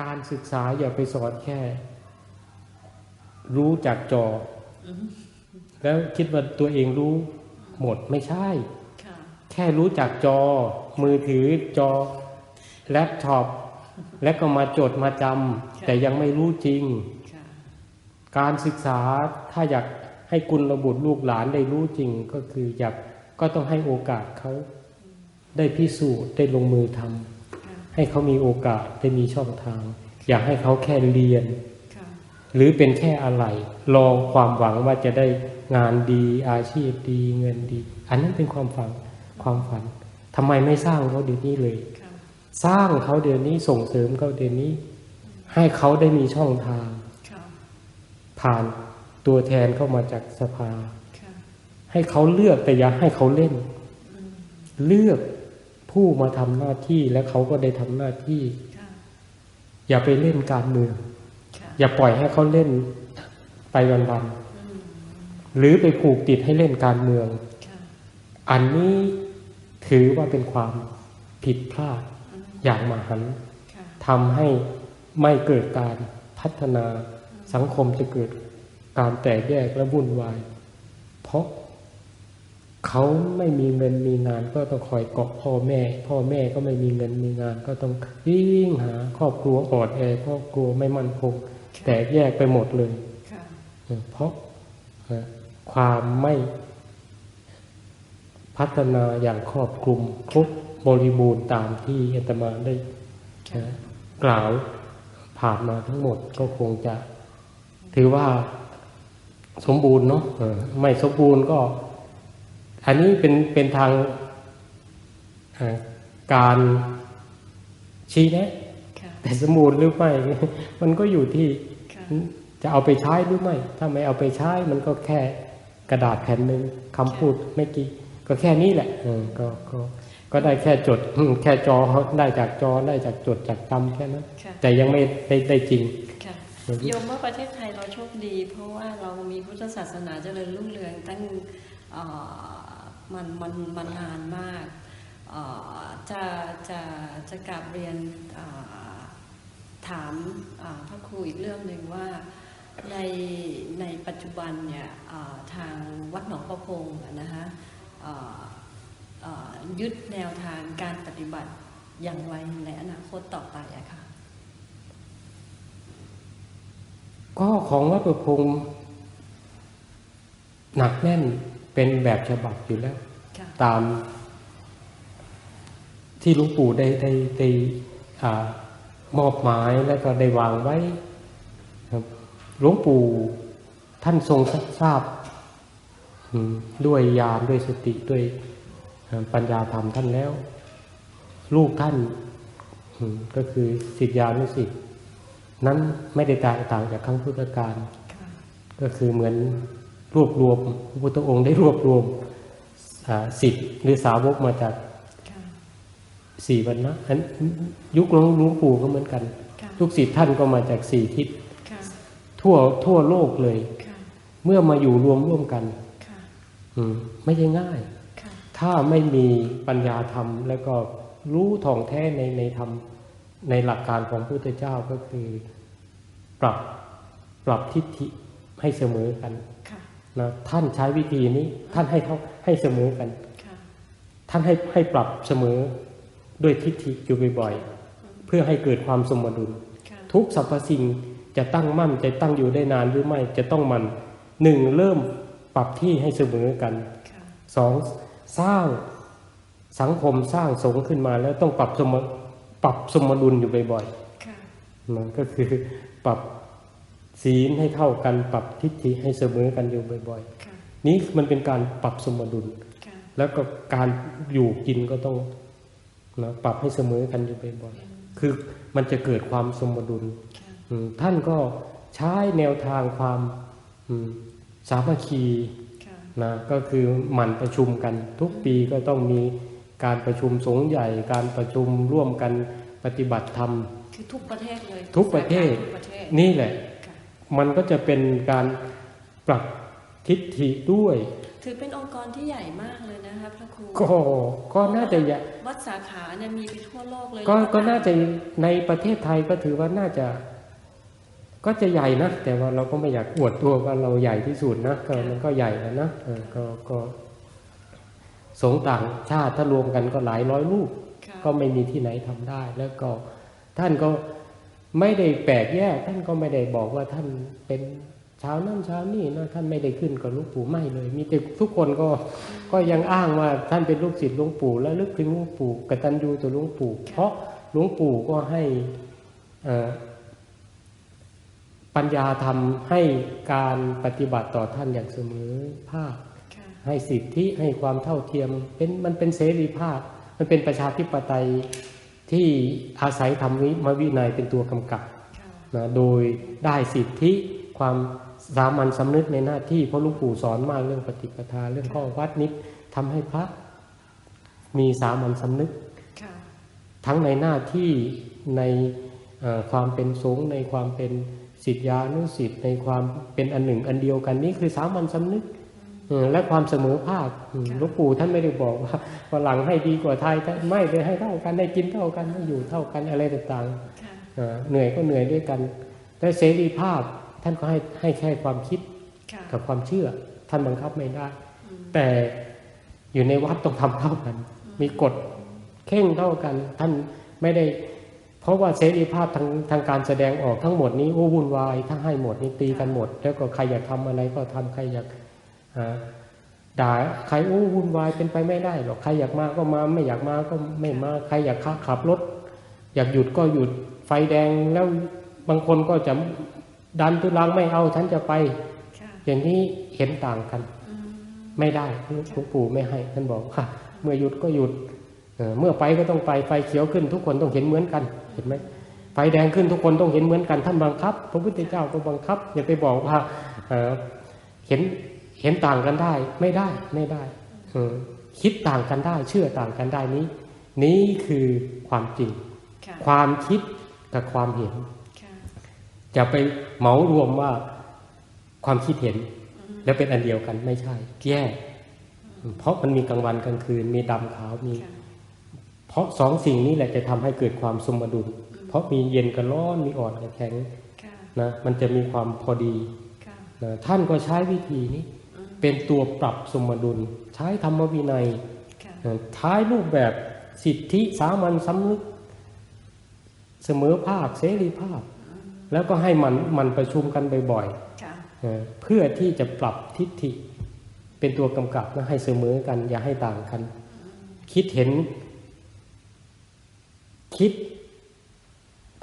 การศึกษาอย่าไปสอนแค่ รู้จากจอ แล้วคิดว่าตัวเองรู้หมดไม่ใช่ค่ะแค่รู้จักจอ มือถือจอ แล็ปท็อปแล้วก็มาจดมาจำแต่ยังไม่รู้จริงค่ะการศึกษาถ้าอยากให้กุลบุตรลูกหลานได้รู้จริงก็คืออยากก็ต้องให้โอกาสเขาได้พิสูจน์ได้ลงมือทำค่ะ ให้เขามีโอกาสได้มีช่องทาง อยากให้เขาแค่เรียนค่ะหรือเป็นแค่อะไรรอความหวังว่าจะได้งานดีอาชีพดีเงินดี อันนั้นเป็นความฝันความฝันทำไมไม่สร้างเขาเดี๋ยวนี้เลยค่ะสร้างเขาเดี๋ยวนี้ส่งเสริมเขาเดี๋ยวนี้ ให้เขาได้มีช่องทางค่ะผ่านตัวแทนเข้ามาจากสภาค่ะให้เขาเลือกแต่อย่าให้เขาเล่น เลือก ผู้มาทำหน้าที่และเขาก็ได้ทำหน้าที่ค่ะอย่าไปเล่นการเมืองค่ะอย่าปล่อยให้เขาเล่นไปวันๆหรือไปผูกติดให้เล่นการเมืองค่ะอันนี้ถือว่าเป็นความผิดพลาดอย่างมหันต์ค่ะทำให้ไม่เกิดการพัฒนาสังคมจะเกิดการแตกแยกและวุ่นวาย เพราะ เขาไม่มีเงินมีงานก็ต้องคอยเกาะพ่อแม่ พ่อแม่ก็ไม่มีเงินมีงาน ก็ต้องวิ่งหา ครอบครัวอ่อนแอครอบครัวไม่มั่นคง แตกแยกไปหมดเลยค่ะเพราะเอ่อความไม่พัฒนาอย่างครอบคลุมครบบริบูรณ์ตามที่อาตมาได้ค่ะนะกล่าวผ่านมาทั้งหมดก็คงจะ ถือว่าสมบูรณ์เนาะเออไม่สมบูรณ์ก็ อันนี้เป็นเป็นทางเอ่อการชี้แนะค่ะแต่สมบูรณ์หรือไม่ มันก็อยู่ที่ค่ะจะเอาไปใช้หรือไม่ ถ้าไม่เอาไปใช้ มันก็แค่กระดาษแผ่นหนึ่งคำพูดไม่กี่ ก็แค่นี้แหละเออก็ก็ก็ได้แค่จดอืมแค่จอได้จากจอได้จากจดจากจำแค่นั้นค่ะแต่ยังไม่ได้ได้จริงค่ะเห็นไหมโยมว่าประเทศไทยเราโชคดี เพราะว่าเรามีพุทธศาสนาเจริญรุ่งเรืองตั้งเอ่อ มันมันมันนานมาก จะจะจะกลับเรียนถามพระครูอีกเรื่องหนึ่งว่าในในปัจจุบันเนี่ยทางวัดหนองประพงนะคะยึดแนวทางการปฏิบัติอย่างไรในอนาคตต่อไปอะค่ะก็ของวัดประพงศ์หนักแน่น เป็นแบบฉบับอยู่แล้วค่ะตามที่หลวงปู่ได้ได้ได้อ่ามอบหมายแล้วก็ได้วางไว้ครับหลวงปู่ท่านทรงทราบอืมด้วยญาณด้วยสติด้วยอ่าปัญญาธรรมท่านแล้ว ลูกท่านอืมก็คือสิทธิานุสิทธินั้นไม่ได้แตกต่างจากครั้งพุทธกาลค่ะก็คือเหมือน รวบรวมพระพุทธองค์ได้รวบรวมอ่าสิทธิ์หรือสาวกมาจากค่ะสี่วรรณะอันยุคหลวงหลวงปู่ก็เหมือนกันค่ะลูกศิษย์ท่านก็มาจากสี่ทิศค่ะทั่วทั่วโลกเลยค่ะเมื่อมาอยู่รวมร่วมกันค่ะอืมไม่ใช่ง่ายค่ะถ้าไม่มีปัญญาธรรม แล้วก็รู้ท่องแท้ในในธรรมในหลักการของพระพุทธเจ้าก็คือ ปรับปรับทิฏฐิให้เสมอกันค่ะ นะท่านใช้วิธีนี้ท่านให้เท่าให้เสมอกันค่ะท่านให้ให้ปรับเสมอด้วยทิฏฐิอยู่บ่อยๆ เพื่อให้เกิดความสมดุลค่ะทุกสรรพสิ่งจะตั้งมั่นจะตั้งอยู่ได้นานหรือไม่จะต้องมันหนึ่งเริ่มปรับที่ให้เสมอกันค่ะสองสร้างสังคมสร้างสงฆ์ขึ้นมาแล้วต้องปรับสมปรับสมดุลอยู่บ่อยค่ะๆมันก็คือปรับ ศีลให้เท่ากันปรับทิฏฐิให้เสมอกันอยู่บ่อยค่ะๆนี้มันเป็นการปรับสมดุลค่ะแล้วก็การอยู่กินก็ต้องนะปรับให้เสมอกันอยู่บ่อยๆ คือมันจะเกิดความสมดุลค่ะอืมท่านก็ใช้แนวทางความอืมสามัคคีค่ะนะก็คือหมั่นประชุมกันทุกปีก็ต้องมีการประชุมสงฆ์ใหญ่ การประชุมร่วมกันปฏิบัติธรรม คือทุกประเทศเลย ทุกประเทศทุกประเทศนี่แหละค่ะ มันก็จะเป็นการปรับทิฏฐิด้วย ถือเป็นองค์กรที่ใหญ่มากเลยนะคะพระครูก็ก็น่าจะใหญ่วัดสาขาเนี่ยมีไปทั่วโลกเลย ก็แล้วก็น่าจะในประเทศไทยก็ถือว่าน่าจะก็จะใหญ่นะ แต่ว่าเราก็ไม่อยากอวดตัวว่าเราใหญ่ที่สุดนะก็มันก็ใหญ่แล้วนะเออก็ก็สงฆ์ต่างชาติถ้ารวมกันก็หลายร้อยรูปค่ะก็ไม่มีที่ไหนทำได้ แล้วก็ท่านก็ ไม่ได้แปลกแยกท่านก็ไม่ได้บอกว่าท่านเป็นชาวนั่นชาวนี่นะท่านไม่ได้ขึ้นกับหลูกปู่ไม่เลย มีแต่ทุกคนก็ก็ยังอ้างว่าท่านเป็นลูกศิษย์หลวงปู่และลึกถึงหลวงปู่กตัญญูต่อหลวงปู่ เพราะหลวงปู่ก็ให้เอ่อปัญญาทำให้การปฏิบัติต่อท่านอย่างเสมอภาคค่ะให้สิทธิให้ความเท่าเทียมเป็นมันเป็นเสรีภาพ มันเป็นประชาธิปไตย ที่อาศัยธรรมวิมวินัยเป็นตัวกำกับค่ะนะโดยได้สิทธิความสามัญสำนึกในหน้าที่เพราะหลูกปู่สอนมากเรื่องปฏิปทาเรื่องข้อวัดนิดทำให้พระมีสามัญสำนึกค่ะทั้งในหน้าที่ในเอ่อความเป็นสงฆ์ในความเป็นสิทธิานุสิทธิ์ในความเป็นอันหนึ่งอันเดียวกันนี่คือสามัญสำนึกเออ และความเสมอภาคอืมหลวงปู่ท่านไม่ได้บอกว่าฝรั่งให้ดีกว่าไทยแต่ไม่เลยให้เท่ากันได้กินเท่ากันให้อยู่เท่ากันอะไรต่างๆค่ะเอ่อเหนื่อยก็เหนื่อยด้วยกัน แต่เสรีภาพท่านก็ให้ให้แค่ความคิดค่ะกับความเชื่อ ท่านบังคับไม่ได้อืมแต่อยู่ในวัดต้องทำเท่ากัน มีกฎเข่งเท่ากัน ท่านไม่ได้ เพราะว่าเสรีภาพทางทางการแสดงออกทั้งหมดนี้โอ้วุ่นวายถ้าให้หมดนี่ตีกันหมด แล้วก็ใครอยากทำอะไรก็ทำใครอยากอ่า ด่าใครโอ้วุ่นวายเป็นไปไม่ได้หรอกใครอยากมาก็มาไม่อยากมาก็ไม่มาใครอยากขับขับรถ อยากหยุดก็หยุดไฟแดงแล้วบางคนก็จะดันทุลังไม่เอาฉันจะไปค่ะอย่างนี้เห็นต่างกันอืมไม่ได้หลวงปู่ไม่ให้ท่านบอกว่าเมื่อหยุดก็หยุดเอ่อเมื่อไปก็ต้องไปไฟเขียวขึ้นทุกคนต้องเห็นเหมือนกันเห็นไหมไฟแดงขึ้นทุกคนต้องเห็นเหมือนกันท่านบังคับ พระพุทธเจ้าก็บังคับ อย่าไปบอกว่าเอ่อเห็น เห็นต่างกันได้ไม่ได้ไม่ได้เออคิดต่างกันได้ เชื่อต่างกันได้นี้ นี้คือความจริงค่ะความคิดกับความเห็นค่ะจะไปเหมารวมว่าความคิดเห็น แล้วเป็นอันเดียวกันไม่ใช่ แยกเพราะมันมีกลางวันกลางคืน มีดำขาวมีค่ะเพราะสองสิ่งนี้แหละจะทำให้เกิดความสมดุล เพราะมีเย็นกับร้อนมีอ่อนกับแข็งค่ะนะมันจะมีความพอดีค่ะนะท่านก็ใช้วิธีนี้อืม เป็นตัวปรับสมดุล ใช้ธรรมวินัยค่ะนะใช้รูปแบบสิทธิสามัญสำนึก เสมอภาคเสรีภาพ แล้วก็ให้มันมันประชุมกันบ่อยๆค่ะเอ่อเพื่อที่จะปรับทิฏฐิเป็นตัวกำกับและให้เสมอกัน อย่าให้ต่างกัน คิดเห็น คิด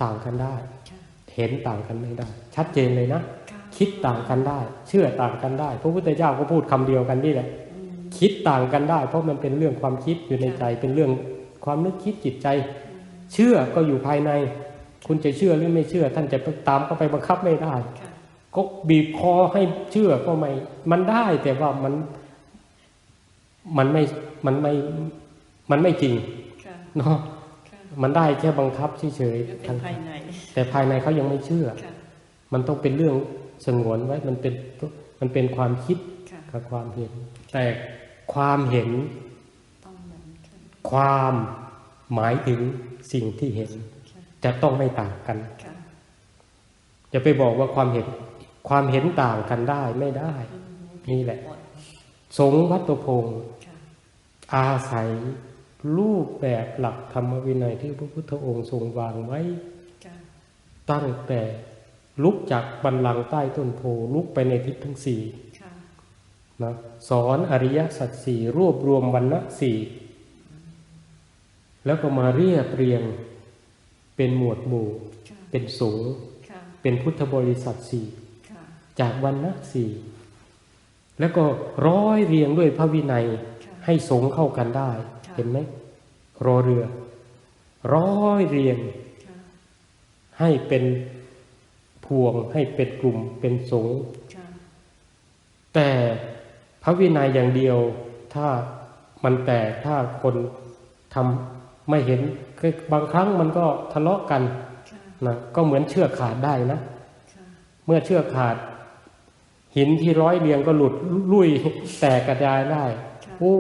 ต่างกันได้ค่ะเห็นต่างกันไม่ได้ ชัดเจนเลยนะ ค่ะคิดต่างกันได้ เชื่อต่างกันได้ พระพุทธเจ้าก็พูดคำเดียวกันนี่แหละอืมคิดต่างกันได้ เพราะมันเป็นเรื่องความคิดอยู่ในใจ เป็นเรื่องความนึกคิดจิตใจ เชื่อก็อยู่ภายใน คุณจะเชื่อหรือไม่เชื่อ ท่านจะตามก็ไปบังคับไม่ได้ค่ะก็บีบคอให้เชื่อก็ไม่ มันได้แต่ว่ามัน มันไม่ มันไม่ มันไม่จริงค่ะเนาะค่ะมันได้แค่บังคับเฉยก็ๆเป็ทานงภายในแต่ภายในเขายังไม่เชื่อค่ะมันต้องเป็นเรื่อง สงวนไว้มันเป็นมันเป็นความคิดค่ะกับความเห็น แต่ความเห็นต้องเหมือนกันความหมายถึงสิ่งที่เห็นค่ะจะต้องไม่ต่างกันค่ะจะไปบอกว่าความเห็นความเห็นต่างกันได้ไม่ได้อืมนี่แหละหมดสงฆ์วัดตัวพงศ์ค่ะอาศัยรูปแบบหลักธรรมวินัยที่พระพุทธองค์ทรงวางไว้ค่ะตั้งแต่ ลุกจากบันลังก์ใต้ต้นโพลุกไปในทิศทั้งสี่ค่ะนะสอนอริยสัจสี่รวบรวมวันณะสี่แล้วก็มาเรียบเรียงเป็นหมวดหมู่ค่ะเป็นสงฆ์ค่ะเป็นพุทธบริษัทสี่ค่ะจากวันณะสี่แล้วก็ร้อยเรียงด้วยพระวินัยค่ะให้สงฆ์เข้ากันได้ค่ะเห็นไหมรอเรือ ร้อยเรียงค่ะให้เป็น พวงให้เป็นกลุ่มเป็นสงฆ์ค่ะแต่พระวินัยอย่างเดียวถ้ามันแตกถ้าคนทำไม่เห็นคือบางครั้งมันก็ทะเลาะกันค่ะนะก็เหมือนเชือกขาดได้นะค่ะเมื่อเชือกขาด หินที่ร้อยเรียงก็หลุดลุยแตกกระจายได้ค่ะโอ้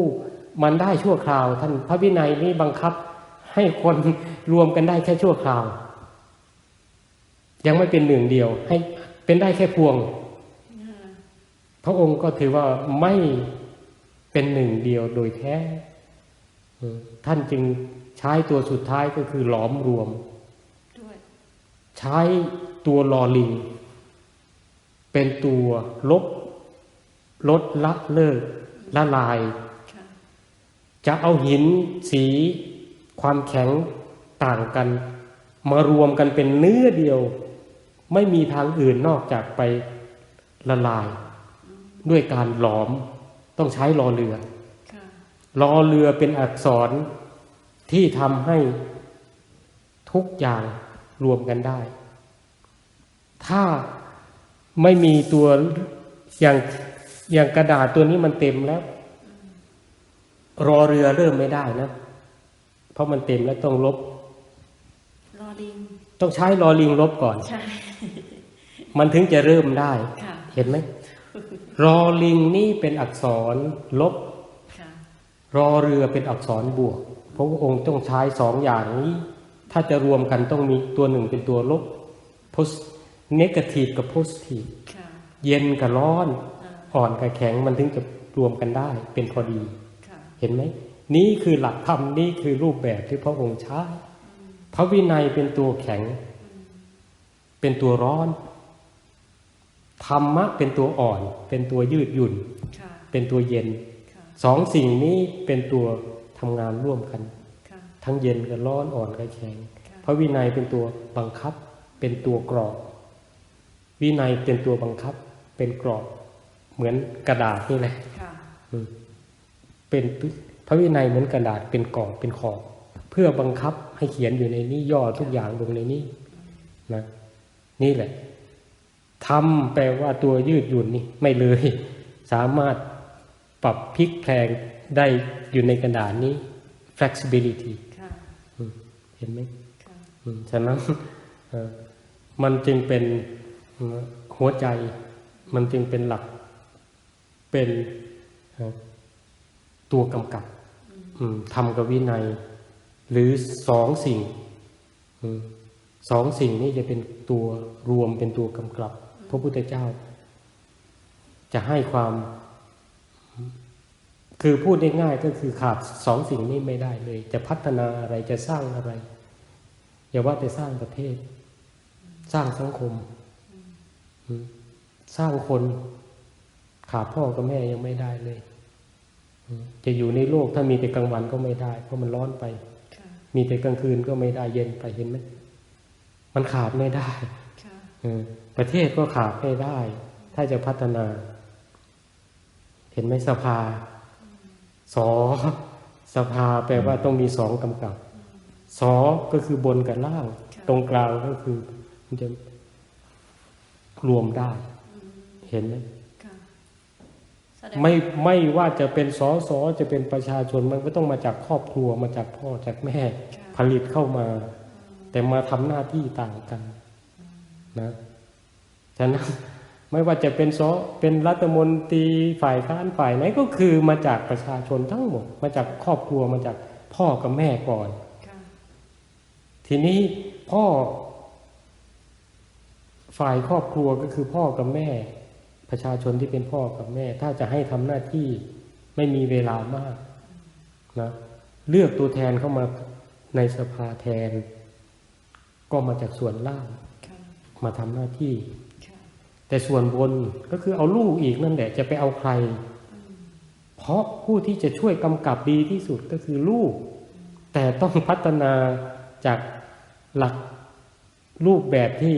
มันได้ชั่วคราว ท่านพระวินัยนี่บังคับ ให้คนรวมกันได้แค่ชั่วคราว ยังไม่เป็นหนึ่งเดียว ให้เป็นได้แค่พวง พระองค์ก็ถือว่าไม่เป็นหนึ่งเดียวโดยแท้ท่านจึงใช้ตัวสุดท้ายก็คือหลอมรวม ใช้ตัวลอลิง เป็นตัวลบ ลดละเลิกละลาย จะเอาหินสีความแข็งต่างกัน มารวมกันเป็นเนื้อเดียว ไม่มีทางอื่นนอกจากไปละลาย ด้วยการหลอมต้องใช้รอเรือค่ะรอเรือเป็นอักษรที่ทำให้ทุกอย่างรวมกันได้ ถ้าไม่มีตัวอย่างอย่างกระดาษตัวนี้มันเต็มแล้ว รอเรือเริ่มไม่ได้นะ เพราะมันเต็มแล้วต้องลบ รอลิง ต้องใช้รอลิงลบก่อนใช่มันถึงจะเริ่มได้ค่ะเห็นไหมรอลิงนี่เป็นอักษรลบค่ะรอเรือเป็นอักษรบวกพระองค์ต้องใช้สองอย่างนี้ ถ้าจะรวมกันต้องมีตัวหนึ่งเป็นตัวลบ post negative กับ positive ค่ะเย็นกับร้อนอ่าอ่อนกับแข็งมันถึงจะรวมกันได้ เป็นพอดีค่ะเห็นไหม นี่คือหลักธรรมนี่คือรูปแบบที่พระองค์ใช้ พระวินัยเป็นตัวแข็ง เป็นตัวร้อน ธรรมะเป็นตัวอ่อน เป็นตัวยืดหยุ่นค่ะเป็นตัวเย็นค่ะสองสิ่งนี้เป็นตัวทำงานร่วมกันค่ะทั้งเย็นกับร้อนอ่อนกับแข็งค่ะพระวินัยเป็นตัวบังคับ เป็นตัวกรอบ วินัยเป็นตัวบังคับ เป็นกรอบ เหมือนกระดาษนี่แหละค่ะอืมเป็นพระวินัยเหมือนกระดาษเป็นกรอบเป็นขอบเพื่อบังคับ ให้เขียนอยู่ในนี้ย่อทุกอย่างลงในนี้นะนี่แหละทำแปลว่าตัวยืดหยุ่นนี่ไม่เลย สามารถปรับพลิกแพลงได้อยู่ในกระดาษนี้ flexibility ค่ะอืมเห็นไหมค่ะอืมฉะนั้นเอ่อมันจึงเป็นเอ่อหัวใจ มันจึงเป็นหลัก เป็นเอ่อตัวกำกับอืมทำกับวินัย หรือสองสิ่งอืมสองสิ่งนี้จะเป็นตัวรวมเป็นตัวกำกับ พระพุทธเจ้า จะให้ความ คือพูดง่ายๆก็คือขาดสองสิ่งนี้ไม่ได้เลย จะพัฒนาอะไรจะสร้างอะไร อย่าว่าแต่สร้างประเทศ สร้างสังคม สร้างคน ขาดพ่อกับแม่ยังไม่ได้เลย จะอยู่ในโลกถ้ามีแต่กลางวันก็ไม่ได้ เพราะมันร้อนไป มีแต่กลางคืนก็ไม่ได้เย็นไปเห็นไหมมันขาดไม่ได้ค่ะเออประเทศก็ขาดไม่ได้ ถ้าจะพัฒนา เห็นไหมสภาสอสภาแปลว่าต้องมีสองกำกับสอก็คือบนกับล่าง ตรงกลางก็คือมันจะรวมได้ เห็นไหมค่ะแสดง ไม่ไม่ว่าจะเป็นสอสอจะเป็นประชาชนมันก็ต้องมาจากครอบครัวมาจากพ่อจากแม่ผลิตเข้ามา แต่มาทำหน้าที่ต่างกันนะฉะนั้นไม่ว่าจะเป็นซอเป็นรัฐมนตรีฝ่ายค้านฝ่ายไหนก็คือมาจากประชาชนทั้งหมด มาจากครอบครัวมาจากพ่อกับแม่ก่อนค่ะทีนี้พ่อ ฝ่ายครอบครัวก็คือพ่อกับแม่ ประชาชนที่เป็นพ่อกับแม่ ถ้าจะให้ทำหน้าที่ไม่มีเวลามากนะเลือกตัวแทนเข้ามาในสภาแทน ก็มาจากส่วนล่างค่ะมาทำหน้าที่ค่ะแต่ส่วนบนก็คือเอาลูกอีกนั่นแหละจะไปเอาใคร เพราะผู้ที่จะช่วยกำกับดีที่สุดก็คือลูก แต่ต้องพัฒนาจากหลักรูปแบบที่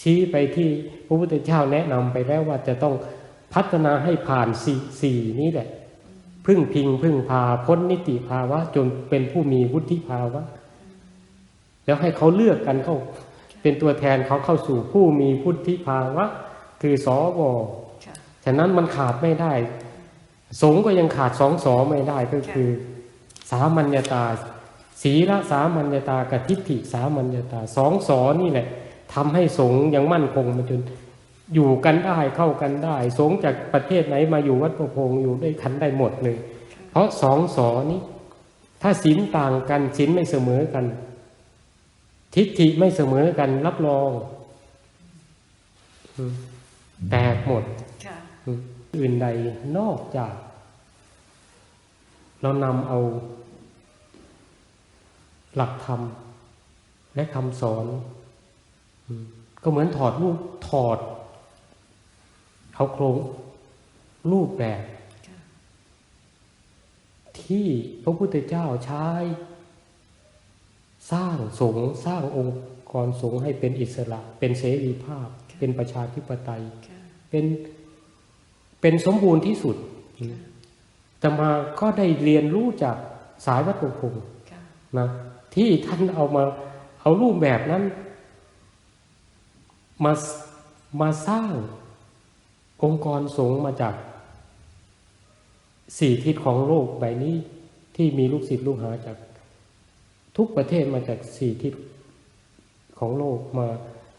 ชี้ไปที่พระพุทธเจ้าแนะนำไปแล้วว่าจะต้องพัฒนาให้ผ่านสี่สี่นี้แหละ พึ่งพิงพึ่งพาพ้นนิติภาวะ จนเป็นผู้มีวุฒิภาวะ แล้วให้เขาเลือกกันเข้า เป็นตัวแทนเขาเข้าสู่ผู้มีพุทธิภาวะ คือสวค่ะฉะนั้นมันขาดไม่ได้ สงฆ์ก็ยังขาดสองสอไม่ได้ก็คือ สามัญญาตา ศีลสามัญญาตากับทิฏฐิสามัญญาตาสองสอนี่แหละ ทำให้สงฆ์ยังมั่นคงมาจนอยู่กันได้เข้ากันได้ สงฆ์จากประเทศไหนมาอยู่วัดประพงอยู่ด้วยกันได้หมดเลย เพราะสองสอนี้ ถ้าศีลต่างกันศีลไม่เสมอกัน ทิฏฐิไม่เสมอกันรับรองอืมแตกหมดค่ะอืมอื่นใดนอกจาก เรานำเอา หลักธรรม และคำสอนอืม ก็เหมือนถอดรูปถอดเอาโครงรูปแบบค่ะที่พระพุทธเจ้าใช้ สร้างสงฆ์สร้างองค์กรสงฆ์ให้เป็นอิสระ เป็นเสรีภาพ เป็นประชาธิปไตยค่ะเป็นเป็นสมบูรณ์ที่สุดแต่มาก็ได้เรียนรู้จากสายวัดหลวงพงค่ะนะที่ท่านเอามาเอารูปแบบนั้น มามาสร้างองค์กรสงฆ์มาจากสี่ทิศของโลกใบนี้ที่มีลูกศิษย์ลูกหาจากทุกประเทศมาจากสี่ทิศของโลกมา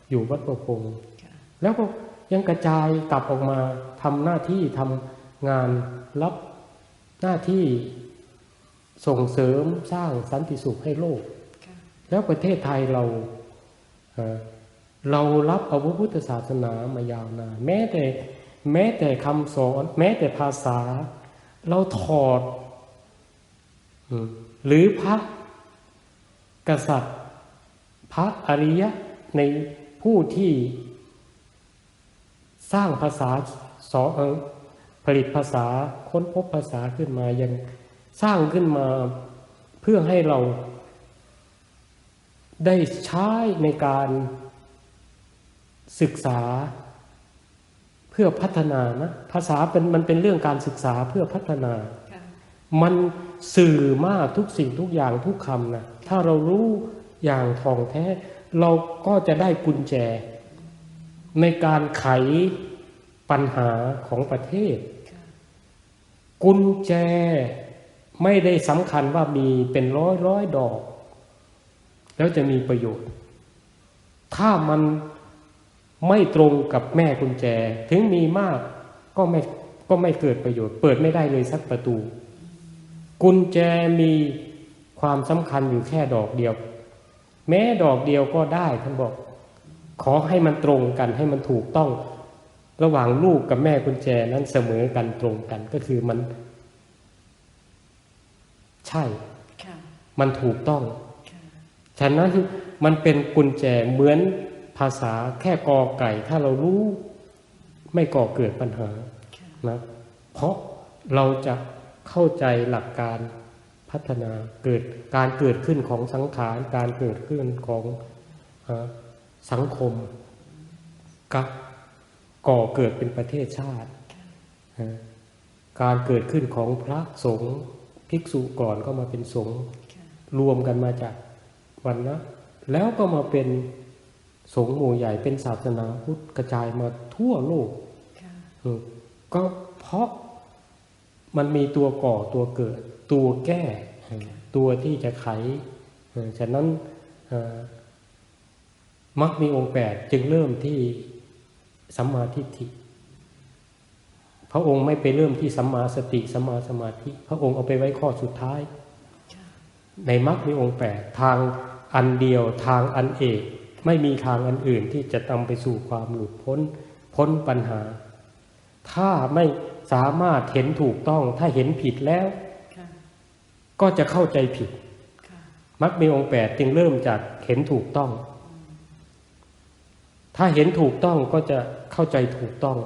อยู่วัดประพงค่ะแล้วก็ยังกระจายกลับออกมาทำหน้าที่ทำงานรับหน้าที่ส่งเสริมสร้างสันติสุขให้โลกค่ะแล้วประเทศไทยเรา เรารับเอาพระพุทธศาสนามายาวนานแม้แต่แม้แต่คำสอน แม้แต่ภาษา เราถอด หรือพระกษัตริย์ พระอริยะในผู้ที่สร้างภาษาสอเออผลิตภาษาค้นพบภาษาขึ้นมายังสร้างขึ้นมาเพื่อให้เราได้ใช้ในการ ศึกษาเพื่อพัฒนานะภาษาเป็นมันเป็นเรื่องการศึกษาเพื่อพัฒนาค่ะมันสื่อมากทุกสิ่งทุกอย่างทุกคำนะถ้าเรารู้อย่างท่องแท้ เราก็จะได้กุญแจ ในการไขปัญหาของประเทศค่ะกุญแจไม่ได้สำคัญว่ามีเป็นร้อยร้อยดอก แล้วจะมีประโยชน์ ถ้ามัน ไม่ตรงกับแม่กุญแจ ถึงมีมากก็ไม่ก็ไม่เกิดประโยชน์ เปิดไม่ได้เลยสักประตู กุญแจมีความสำคัญอยู่แค่ดอกเดียว แม้ดอกเดียวก็ได้ท่านบอก ขอให้มันตรงกันให้มันถูกต้อง ระหว่างลูกกับแม่กุญแจนั้นเสมอกันตรงกันก็คือมัน ใช่ค่ะมันถูกต้องค่ะฉะนั้นมันเป็นกุญแจเหมือน ภาษาแค่กอไก่ ถ้าเรารู้ไม่ก่อเกิดปัญหานะเพราะเราจะเข้าใจหลักการพัฒนาเกิดการเกิดขึ้นของสังขารการเกิดขึ้นของสังคมกับก่อเกิดเป็นประเทศชาติ การเกิดขึ้นของพระสงฆ์ภิกษุก่อนก็มาเป็นสงฆ์รวมกันมาจากวันนะแล้วก็มาเป็น สงฆ์หมู่ใหญ่เป็นศาสนาพุทธกระจายมาทั่วโลกค่ะอืมก็เพราะมันมีตัวก่อตัวเกิด ตัวแก้เออตัวที่จะไขเออฉะนั้นเอ่อมักมีองค์แปดจึงเริ่มที่สัมมาทิฏฐิพระองค์ไม่ไปเริ่มที่สัมมาสติสัมมาสมาธิ พระองค์เอาไปไว้ข้อสุดท้ายค่ะในมรรคมีองค์แปดทางอันเดียวทางอันเอก ไม่มีทางอันอื่นที่จะนำไปสู่ความหลุดพ้น พ้นปัญหา ถ้าไม่สามารถเห็นถูกต้อง ถ้าเห็นผิดแล้วค่ะก็จะเข้าใจผิดค่ะมรรคมีองค์แปดจึงเริ่มจากเห็นถูกต้อง ถ้าเห็นถูกต้องก็จะเข้าใจถูกต้อง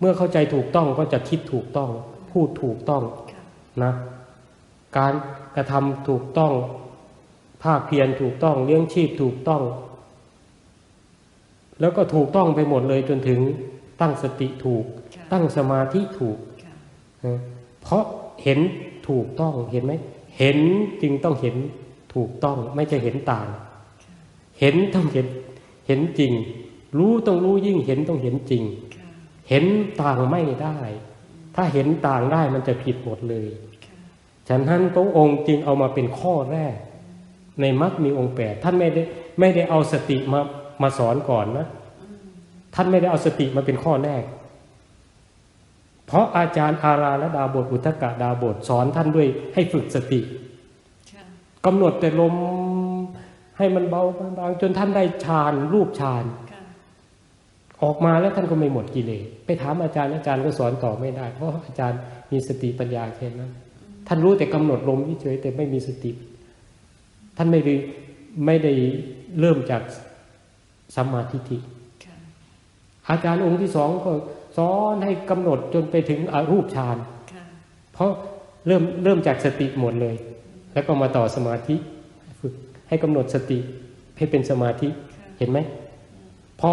เมื่อเข้าใจถูกต้องก็จะคิดถูกต้อง พูดถูกต้องค่ะนะการกระทำถูกต้อง ภาคเพียรถูกต้อง เลี้ยงชีพถูกต้อง แล้วก็ถูกต้องไปหมดเลยจนถึงตั้งสติถูกค่ะตั้งสมาธิถูกค่ะนะเพราะเห็นถูกต้องเห็นไหมเห็นจึงต้องเห็นถูกต้องไม่ใช่เห็นต่าง เห็นต้องเห็นเห็นจริง รู้ต้องรู้ยิ่งเห็นต้องเห็นจริงค่ะเห็นต่างไม่ได้ ถ้าเห็นต่างได้มันจะผิดหมดเลยค่ะฉะนั้นพระองค์จึงเอามาเป็นข้อแรก ในมรรคมีองค์แปดท่านไม่ได้ไม่ได้เอาสติมา มาสอนก่อนนะ ท่านไม่ได้เอาสติมาเป็นข้อแรก เพราะอาจารย์อาราและดาบทอุทกะดาบทสอนท่านด้วยให้ฝึกสติกำหนดแต่ลมให้มันเบาบางจนท่านได้ฌานรูปฌานออกมาแล้วท่านก็ไม่หมดกิเลสไปถามอาจารย์อาจารย์ก็สอนต่อไม่ได้ เพราะอาจารย์มีสติปัญญาแค่นั้นท่านรู้แต่กำหนดลมเฉยแต่ไม่มีสติ ท่านไม่ได้ไม่ได้เริ่มจาก สัมมาทิฏฐิค่ะอาจารย์องค์ที่สองก็สอนให้กำหนดจนไปถึงอรูปฌานค่ะเพราะเริ่มเริ่มจากสติหมดเลย แล้วก็มาต่อสมาธิฝึกให้กำหนดสติให้เป็นสมาธิค่ะเห็นไหมพอ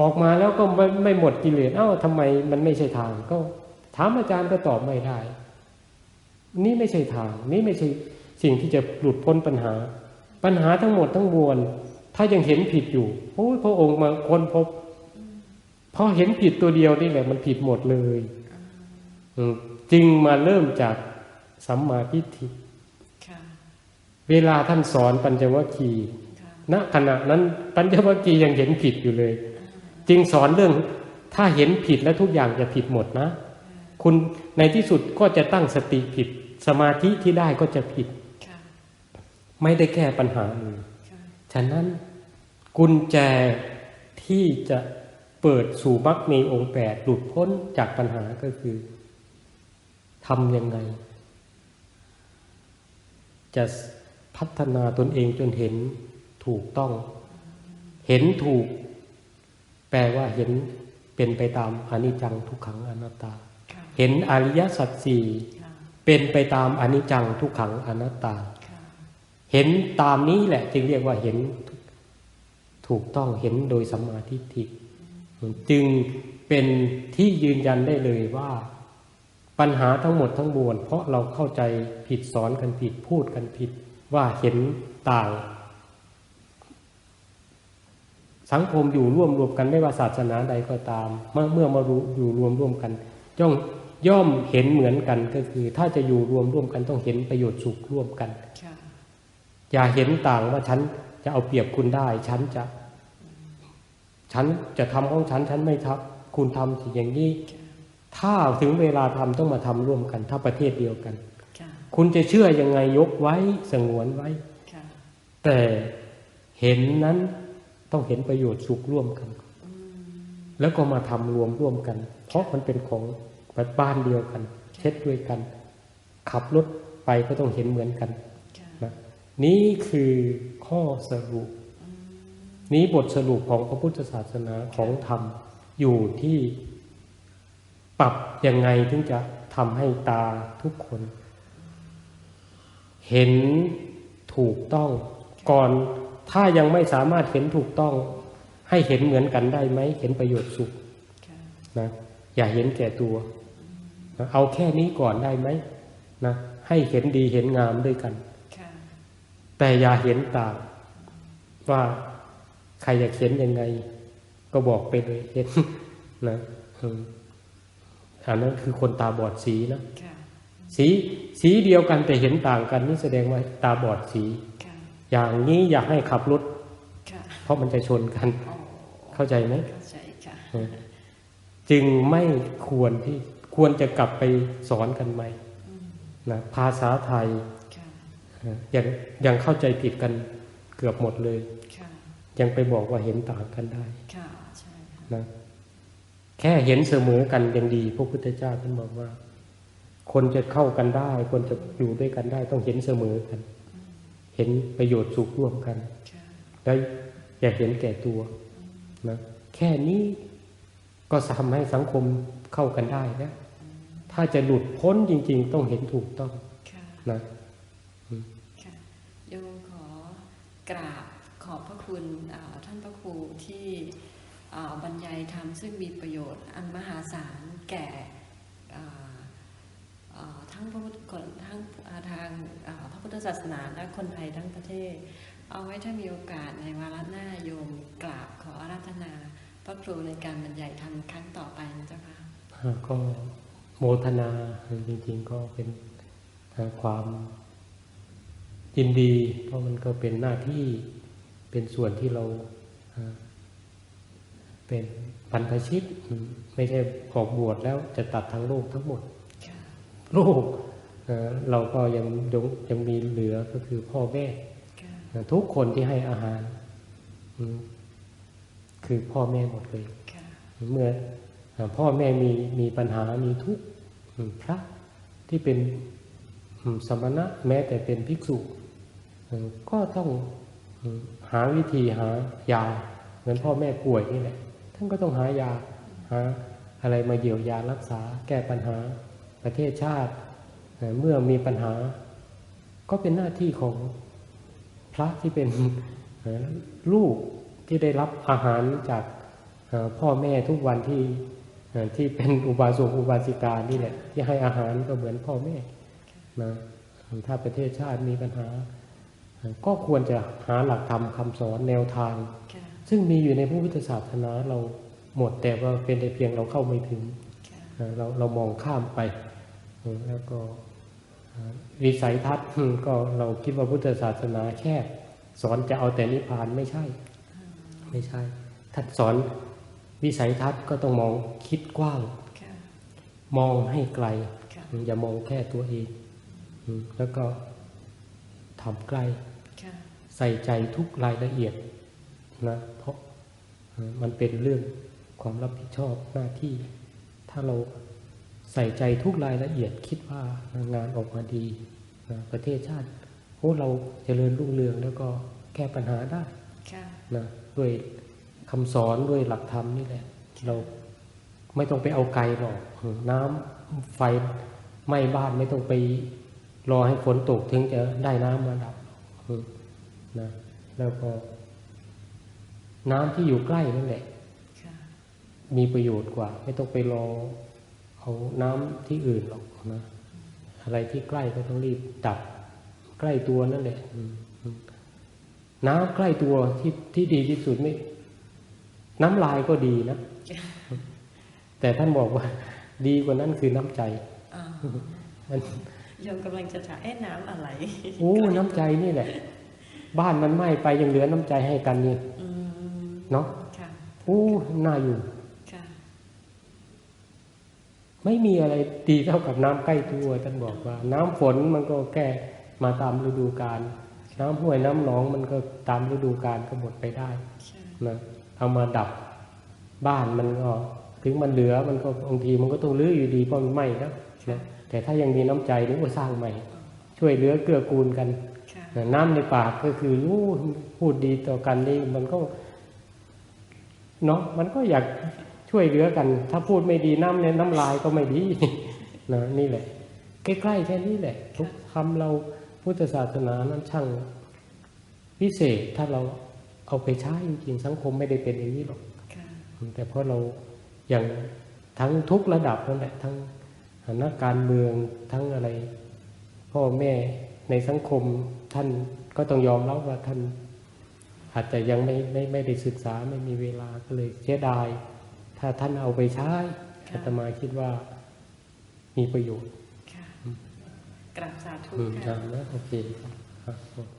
ออกมาแล้วก็ไม่ไม่หมดกิเลสเอ้าทำไมมันไม่ใช่ทางก็ถามอาจารย์ก็ตอบไม่ได้ นี่ไม่ใช่ทาง นี่ไม่ใช่สิ่งที่จะหลุดพ้นปัญหา ปัญหาทั้งหมดทั้งมวล ถ้ายังเห็นผิดอยู่โอ้ยพระองค์มาค้นพบพอเห็นผิดตัวเดียวนี่แหละมันผิดหมดเลยอืมจึงมาเริ่มจากสัมมาทิฏฐิค่ะเวลาท่านสอนปัญจวัคคีย์ค่ะณขณะนั้นปัญจวัคคีย์ยังเห็นผิดอยู่เลย จึงสอนเรื่องถ้าเห็นผิดแล้วทุกอย่างจะผิดหมดนะ คุณในที่สุดก็จะตั้งสติผิด สมาธิที่ได้ก็จะผิดค่ะไม่ได้แก้ปัญหาเลยค่ะฉะนั้น กุญแจที่จะเปิดสู่มรรคมีองค์แปดหลุดพ้นจากปัญหาก็คือทำยังไง จะพัฒนาตนเองจนเห็นถูกต้อง เห็นถูก แปลว่าเห็นเป็นไปตามอนิจจังทุกขังอนัตตาค่ะเห็นอริยสัจสี่ค่ะเป็นไปตามอนิจจังทุกขังอนัตตาค่ะเห็นตามนี้แหละจึงเรียกว่าเห็น ถูกต้องเห็นโดยสัมมาทิฏฐิจึงเป็นที่ยืนยันได้เลยว่า ปัญหาทั้งหมดทั้งมวลเพราะเราเข้าใจผิดสอนกันผิดพูดกันผิดว่าเห็นต่าง สังคมอยู่ร่วมรวมกันไม่ว่าศาสนาใดก็ตามเมื่อเมื่อมารู้อยู่รวมร่วมกันย่อมย่อมเห็นเหมือนกันก็คือ ถ้าจะอยู่รวมร่วมกันต้องเห็นประโยชน์สุขร่วมกันค่ะอย่าเห็นต่างว่าฉัน จะเอาเปรียบคุณได้ ฉันจะ ฉันจะทำของฉัน ฉันไม่ทับคุณทำสิอย่างนี้ ถ้าถึงเวลาทำต้องมาทำร่วมกัน ถ้าประเทศเดียวกันค่ะคุณจะเชื่อยังไงยกไว้สงวนไว้ค่ะแต่เห็นนั้นต้องเห็นประโยชน์สุขร่วมกัน แล้วก็มาทำรวมร่วมกัน เพราะมันเป็นของบ้านเดียวกัน เช็ดด้วยกัน ขับรถไปก็ต้องเห็นเหมือนกันค่ะนะนี่คือ ข้อสรุป นี้บทสรุปของพระพุทธศาสนาของธรรมอยู่ที่ปรับยังไงถึงจะทำให้ตาทุกคน เห็นถูกต้องก่อนถ้ายังไม่สามารถเห็นถูกต้อง ให้เห็นเหมือนกันได้ไหมเห็นประโยชน์สุขค่ะนะอย่าเห็นแก่ตัวนะเอาแค่นี้ก่อนได้ไหมนะให้เห็นดีเห็นงามด้วยกันค่ะ แต่อย่าเห็นต่างว่าใครอยากเห็นยังไง ก็บอกไปเลยเห็นนะอืมอันนั้นคือคนตาบอดสีนะค่ะสีสีเดียวกันแต่เห็นต่างกันนี่แสดงว่าตาบอดสีค่ะอย่างนี้อยากให้ขับรถค่ะเพราะมันจะชนกันอ๋อเข้าใจไหมเข้าใจค่ะจึงไม่ควรที่ควรจะกลับไปสอนกันใหม่นะภาษาไทยค่ะนะ ยังยังเข้าใจผิดกันเกือบหมดเลยค่ะยังไปบอกว่าเห็นต่างกันได้ค่ะใช่ค่ะนะแค่เห็นเสมอกันยังดี พระพุทธเจ้าท่านบอกว่า คนจะเข้ากันได้ คนจะอยู่ด้วยกันได้ ต้องเห็นเสมอกัน เห็นประโยชน์สุขร่วมกันค่ะแล้วอย่าเห็นแก่ตัวนะแค่นี้ก็ทำให้สังคมเข้ากันได้นะถ้าจะหลุดพ้นจริง ๆ ต้องเห็นถูกต้องค่ะนะค่ะโยมขอ กราบขอบพระคุณท่านพระครูที่บรรยายธรรมซึ่งมีประโยชน์อันมหาศาลแก่ทั้งพระพุทธคนทั้งทางพระพุทธศาสนาและคนไทยทั้งประเทศ เอาไว้ถ้ามีโอกาสในวาระหน้าโยมกราบขออาราธนาพระครูในการบรรยายธรรมครั้งต่อไปนะเจ้าค่ะก็โมทนาจริงๆก็เป็นความ ยินดี เพราะมันก็เป็นหน้าที่เป็นส่วนที่เราอ่าเป็นพันธชิตอืมไม่ใช่ออกบวชแล้วจะตัดทั้งโลกทั้งหมดค่ะโลกเอ่อเราก็ยังยังยังมีเหลือก็คือพ่อแม่ค่ะเอ่อทุกคนที่ให้อาหารอืมคือพ่อแม่หมดเลยค่ะเมื่อเอ่อพ่อแม่มีมีปัญหามีทุกข์อืมพระที่เป็นอืมสมณะแม้แต่เป็นภิกษุเอ่อ ก็ต้องหาวิธีหายาเหมือนพ่อแม่ป่วยนี่แหละท่านก็ต้องหายาหาอะไรมาเยียวยารักษาแก้ปัญหาประเทศชาติ เมื่อมีปัญหา ก็เป็นหน้าที่ของพระที่เป็นลูกที่ได้รับอาหารจากพ่อแม่ทุกวันที่ที่เป็นอุบาสกอุบาสิกานี่แหละที่ให้อาหารก็เหมือนพ่อแม่นะถ้าประเทศชาติมีปัญหา ก็ควรจะหาหลักธรรมคำสอนแนวทางค่ะซึ่งมีอยู่ในพระพุทธศาสนาเราหมดแต่ว่าเป็นแต่เพียงเราเข้าไม่ถึงค่ะเอ่อเราเรามองข้ามไปเออแล้วก็เอ่อวิสัยทัศน์อืมก็เราคิดว่าพุทธศาสนาแค่ สอนจะเอาแต่นิพพานไม่ใช่ ไม่ใช่ถ้าสอนวิสัยทัศน์ก็ต้องมองคิดกว้างค่ะมองให้ไกลค่ะอืมอย่ามองแค่ตัวเองอืมแล้วก็ทำไกลค่ะ ใส่ใจทุกรายละเอียดนะเพราะเอ่อมันเป็นเรื่องความรับผิดชอบหน้าที่ ถ้าเราใส่ใจทุกรายละเอียดคิดว่างานออกมาดีนะประเทศชาติโอ้เราเจริญรุ่งเรืองแล้วก็แก้ปัญหาได้ค่ะนะด้วยคำสอนด้วยหลักธรรมนี่แหละ เราไม่ต้องไปเอาไกลหรอกน้ำไฟไหม้บ้านไม่ต้องไปรอให้ฝนตกถึงจะได้น้ำมาดับอืม นะแล้วก็ น้ำที่อยู่ใกล้นั่นแหละค่ะมีประโยชน์กว่า ไม่ต้องไปรอเอาน้ำที่อื่นหรอกนะ อะไรที่ใกล้ก็ต้องรีบดับใกล้ตัวนั่นแหละอืมอืมน้ำใกล้ตัวที่ที่ดีที่สุดไม่ น้ำลายก็ดีนะแต่ท่านบอกว่า ดีกว่านั้นคือน้ำใจอ่ามันโยมกำลังจะถามเอ๊ะน้ำอะไร โอ้ น้ำใจนี่แหละ บ้านมันไหม้ไปยังเหลือน้ำใจให้กันนี่อืมเนาะค่ะโอ้น่าอยู่ค่ะไม่มีอะไรดีเท่ากับน้ำใกล้ตัวท่านบอกว่า น้ำฝนมันก็แก้มาตามฤดูกาลน้ำห้วยน้ำหนองมันก็ตามฤดูกาลก็หมดไปได้ใช่นะเอามาดับบ้านมันก็ถึงมันเหลือมันก็บางทีมันก็ต้องรื้ออยู่ดีเพราะมันไหม้แล้วนะแต่ถ้ายังมีน้ำใจนี่ก็สร้างใหม่ ช่วยเหลือเกื้อกูลกันค่ะ นะน้ำในปากก็คือรู้พูดดีต่อกันนี่มันก็เนาะมันก็อยากช่วยเหลือกัน ถ้าพูดไม่ดีน้ำเนี่ยน้ำลายก็ไม่ดีนะนี่แหละใกล้ๆแค่นี้แหละ ทุกคำเราพุทธศาสนานั้นช่างพิเศษถ้าเราเอาไปใช้จริงๆสังคมไม่ได้เป็นอย่างนี้หรอกค่ะแต่เพราะเราอย่างทั้งทุกระดับนั่นแหละทั้งนักการเมืองทั้งอะไร พ่อแม่ในสังคม ท่านก็ต้องยอมรับว่าท่านอาจจะยังไม่ไม่ไม่ได้ศึกษาไม่มีเวลาก็เลยเสียดาย ถ้าท่านเอาไปใช้อาตมาคิดว่ามีประโยชน์ค่ะกราบสาธุอืมค่ะนะโอเคครับครับ